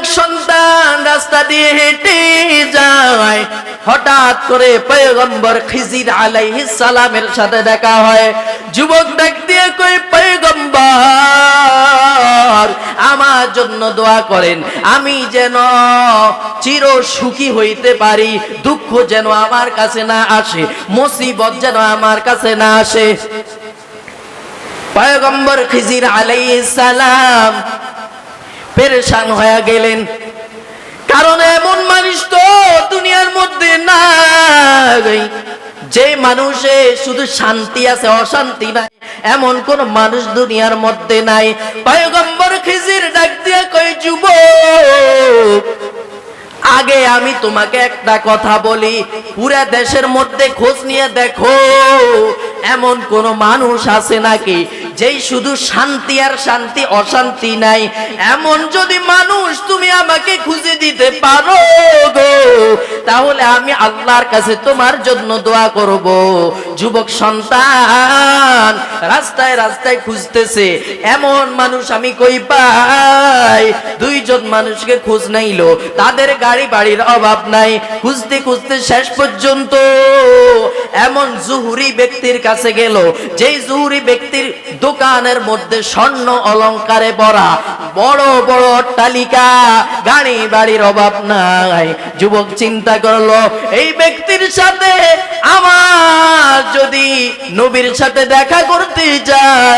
যুবক সন্তান রাস্তা দিয়ে হেঁটে যায়। হঠাৎ করে পয়গম্বর খিজির আলাইহিস সালামের সাথে দেখা হয়। যুবক ডাক দিয়ে কই পয়গম্বর, আমার জন্য দোয়া করেন। আমি যেন চির সুখী হইতে পারি, দুঃখ যেন আমার কাছে না আসে, মুসিবত যেন আমার কাছে না আসে। পয়গম্বর খিজির আলাইহিস সালাম পেরেশান হয়ে গেলেন। কারণ এমন মানুষ তো দুনিয়ার মধ্যে নাই। যে মানুষে শুধু শান্তি আছে, অশান্তি নাই, এমন কোন মানুষ দুনিয়ার মধ্যে নাই। পয়গম্বর খিজির ডাক দিয়ে কই যুবক, আগে আমি তোমাকে একটা কথা বলি। পুরা দেশের মধ্যে খোঁজ নিয়ে দেখো, এমন কোন মানুষ আছে নাকি যেই শুধু শান্তি আর শান্তি, অশান্তি নাই, এমন যদি মানুষ তুমি আমাকে খুঁজে দিতে পারো গো, তাহলে আমি আল্লাহর কাছে তোমার জন্য দোয়া করব। যুবক সন্তান, রাস্তায় রাস্তায় খুঁজতেছে, এমন মানুষ আমি কই পাই? দুইজন মানুষকে খোঁজ নাইলো, তাদের গাড়ি বাড়ির অভাব নাই, খুঁজতে খুঁজতে শেষ পর্যন্ত এমন জুহুরি ব্যক্তির কাছে গেল, যেই জুহুরি ব্যক্তির দোকানের মধ্যে স্বর্ণ অলঙ্কারে ভরা বড় বড় অট্টালিকা। গাড়ি বাড়ির অভাব নাই। যুবক চিন্তা করল, এই ব্যক্তির সাথে আমার যদি নবীর সাথে দেখা করতে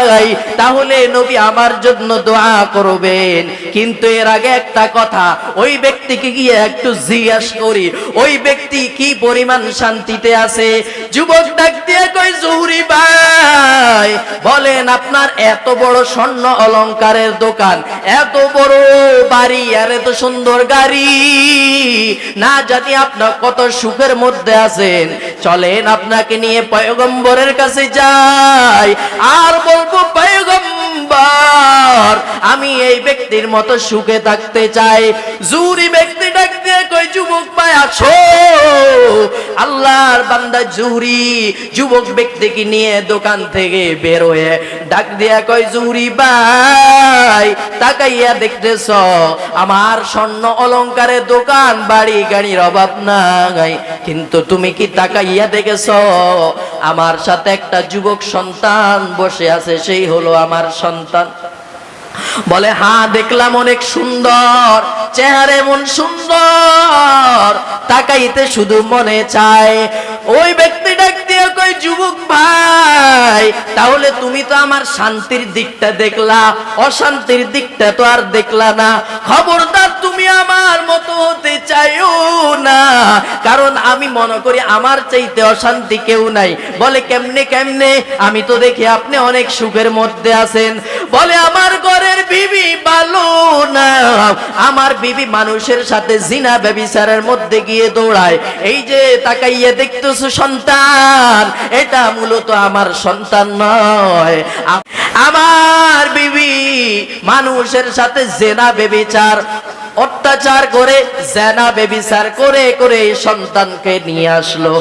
যাই তাহলে নবী আমার জন্য দোয়া করবেন। কিন্তু এর আগে একটা কথা, ওই ব্যক্তিকে গিয়ে একটু জিজ্ঞাস করি, ওই ব্যক্তি কি পরিমাণ শান্তিতে আছে? যুবক ডাক দিয়ে কই জহুরি ভাই, বলেন আপনার এত বড় স্বর্ণ অলংকারের দোকান, এত বড় বাড়ি, আর এত সুন্দর গাড়ি। না জানি আপনার কত সুখের মধ্যে আছেন। চলেন আপনাকে নিয়ে পয়গম্বরের কাছে যাই। আর বলব আমি এই ব্যক্তির মতো সুখে থাকতে চাই। জুরি ব্যক্তি ডাক আমার স্বর্ণ অলংকারের দোকান, বাড়ি, গাড়ির অভাব নাই। কিন্তু তুমি কি তাকাইয়া দেখেছ? আমার সাথে একটা যুবক সন্তান বসে আছে, সেই হলো আমার সন্তান। বলে হ্যাঁ দেখলাম অনেক সুন্দর, চেহারা এমন সুন্দর, তাকাইতে শুধু মনে চায়। ওই ব্যক্তি ডাক দিয়ে কই যুবক ভাই, তাহলে তুমি তো আমার শান্তির দিকটা দেখলা, অশান্তির দিকটা তো আর দেখলা না। খবরদার তুমি আমার মতো হতে চাইও না, কারণ আমি মনে করি আমার চাইতে অশান্তি কেউ নাই। বলে, কেমনে কেমনে? আমি তো দেখি আপনি অনেক সুখের মধ্যে আছেন। বলে, আমার আমার বিবি মানুষের সাথে জিনা ব্যবিচারের মধ্যে গিয়ে দৌড়ায়। এই যে তাকাইয়ে দেখতেছো সন্তান, এটা মূলত আমার সন্তান নয়। আমার বিবি মানুষের সাথে জেনা বেবিচার অত্যাচার করে, জেনা বেবিচার করে করে এই সন্তানকে নিয়ে আসলো।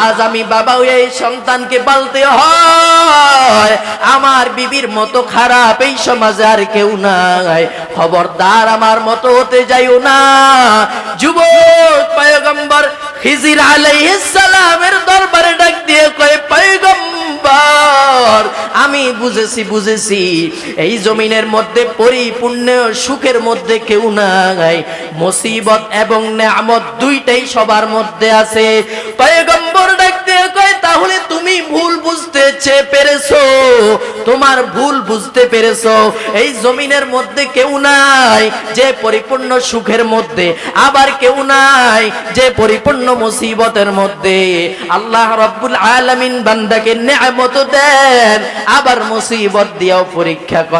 আজ আমি বাবা এই সন্তানকে পালতে হয়। আমার বিবির মতো খারাপ এই সমাজে আর কেউ নাই। খবরদার আমার মতো হতে যাইও না। যুবক, পয়গম্বর, খিজির আলাইহিস সালামের দরবারে ডাক দিয়ে কয়, পয়গম্বর আমি বুঝেছি বুঝেছি। এই জমিনের মধ্যে পরিপূর্ণ সুখের মধ্যে কেউ নাই। মুসিবত এবং নেয়ামত দুইটাই সবার মধ্যে আছে। ডাকতে তাহলে তুমি ভুল বুঝতে চে- পেরেছ? তোমার ভুল বুঝতে পেরেছ। এই জমিনের মধ্যে কেউ নাই যে পরিপূর্ণ সুখের মধ্যে। আবার কেউ নাই যে পরিপূর্ণ মুসিবতের মধ্যে। আল্লাহ রব্বুল আলামিন বান্দাকে নেয়ামত দেন, আবার মুসিবত দিয়েও পরীক্ষা করে।